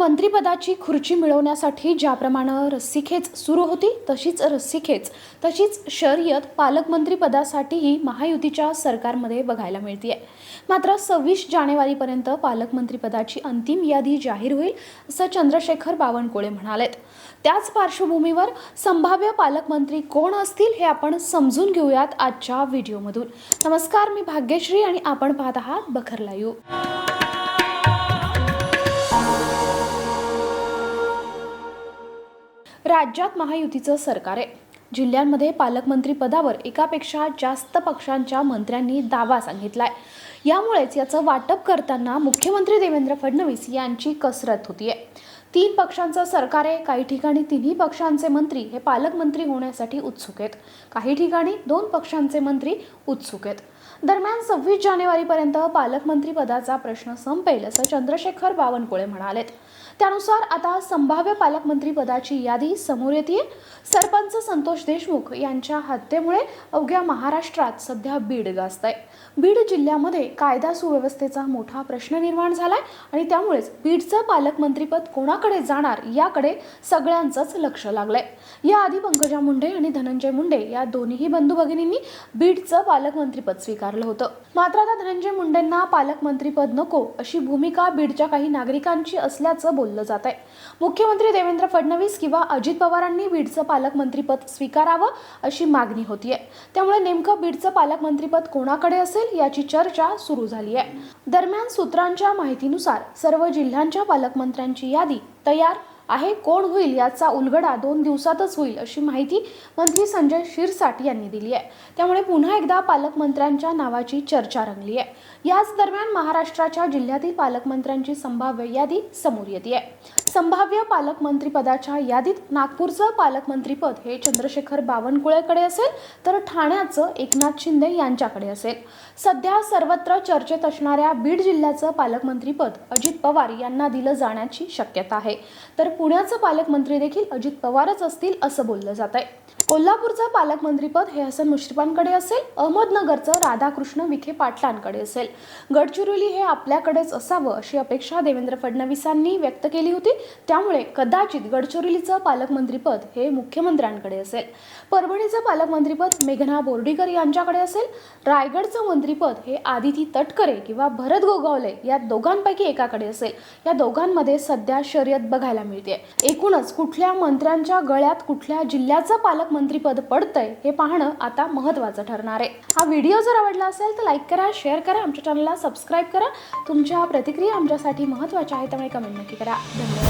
मंत्रिपदाची खुर्ची मिळवण्यासाठी ज्याप्रमाणे रस्सीखेच सुरू होती तशीच रस्सीखेच तशीच शर्यत पालकमंत्रीपदासाठीही महायुतीच्या सरकारमध्ये बघायला मिळते मात्र सव्वीस जानेवारीपर्यंत पालकमंत्रीपदाची अंतिम यादी जाहीर होईल असं चंद्रशेखर बावनकुळे म्हणालेत. त्याच पार्श्वभूमीवर संभाव्य पालकमंत्री कोण असतील हे आपण समजून घेऊयात आजच्या व्हिडिओमधून. नमस्कार मी भाग्यश्री आणि आपण पाहत आहात बखर लाईव्ह. राज्यात महायुतीचं सरकार आहे. जिल्ह्यांमध्ये पालकमंत्री पदावर एकापेक्षा जास्त पक्षांच्या मंत्र्यांनी दावा सांगितलाय. यामुळेच याचं वाटप करताना मुख्यमंत्री देवेंद्र फडणवीस यांची कसरत होतीये. तीन पक्षांचं सरकार आहे. काही ठिकाणी तिन्ही पक्षांचे मंत्री हे पालकमंत्री होण्यासाठी उत्सुक आहेत. काही ठिकाणी दोन पक्षांचे मंत्री उत्सुक आहेत. दरम्यान सव्वीस जानेवारीपर्यंत पालकमंत्री पदाचा प्रश्न संपेल असं चंद्रशेखर बावनकुळे म्हणालेत. त्यानुसार आता संभाव्य पालकमंत्री पदाची यादी समोर येते. सरपंच संतोष देशमुख यांच्या हत्येमुळे अवघ्या महाराष्ट्रात सध्या बीड गाजत आहे बीड जिल्ह्यामध्ये कायदा सुव्यवस्थेचा मोठा प्रश्न निर्माण झालाय आणि त्यामुळेच बीडचं पालकमंत्रीपद कोणाकडे जाणार याकडे सगळ्यांचंच लक्ष लागलंय. याआधी पंकजा मुंडे आणि धनंजय मुंडे या दोन्हीही बंधू भगिनींनी बीडचं पालकमंत्रीपद स्वीकारलं होतं. मात्र आता धनंजय मुंडेंना पालकमंत्रीपद नको अशी भूमिका बीडच्या काही नागरिकांची असल्याचं बोल बोललं जात आहे. मुख्यमंत्री देवेंद्र फडणवीस किंवा अजित पवारांनी बीडचं पालकमंत्रीपद स्वीकारावं अशी मागणी होतीये. त्यामुळे नेमकं बीडचं पालकमंत्रीपद कोणाकडे असेल याची चर्चा सुरू झाली आहे. दरम्यान सूत्रांच्या माहितीनुसार सर्व जिल्ह्यांच्या पालकमंत्र्यांची यादी तयार आहे कोण होईल याचा उलगडा दोन दिवसातच होईल अशी माहिती मंत्री संजय शिरसाट यांनी दिली आहे. त्यामुळे पुन्हा एकदा पालकमंत्र्यांच्या नावाची चर्चा रंगली आहे. याच दरम्यान महाराष्ट्राच्या जिल्ह्यातील पालकमंत्र्यांची संभाव्य यादी समोर येते संभाव्य पालकमंत्रीपदाच्या यादीत नागपूरचं पालकमंत्रीपद हे चंद्रशेखर बावनकुळेकडे असेल तर ठाण्याचं एकनाथ शिंदे यांच्याकडे असेल. सध्या सर्वत्र चर्चेत असणाऱ्या बीड जिल्ह्याचं पालकमंत्रीपद अजित पवार यांना दिलं जाण्याची शक्यता आहे. तर पुण्याचं पालकमंत्री देखील अजित पवारच असतील असं बोललं जात आहे कोल्हापूरचं पालकमंत्रीपद हे हसन मुश्रीफांकडे असेल अहमदनगरचं राधाकृष्ण विखे पाटलांकडे असेल. गडचिरोली हे आपल्याकडेच असावं अशी अपेक्षा देवेंद्र फडणवीसांनी व्यक्त केली होती त्यामुळे कदाचित गडचिरोलीचं पालकमंत्रीपद हे मुख्यमंत्र्यांकडे असेल. परभणीचं पालकमंत्रीपद मेघना बोर्डीकर यांच्याकडे असेल. रायगडचं मंत्रीपद हे आदिती तटकरे किंवा भरत गोगावले या दोघांपैकी एकाकडे असेल. या दोघांमध्ये सध्या शर्यत बघायला मिळते एकूणच कुठल्या मंत्र्यांच्या गळ्यात कुठल्या जिल्ह्याचं पालकमंत्रीपद पडतंय हे पाहणं आता महत्त्वाचं ठरणार आहे. हा व्हिडिओ जर आवडला असेल तर लाईक करा शेअर करा आमच्या चॅनलला सबस्क्राईब करा. तुमच्या प्रतिक्रिया आमच्यासाठी महत्त्वाच्या आहेत त्यामुळे कमेंट नक्की करा. धन्यवाद.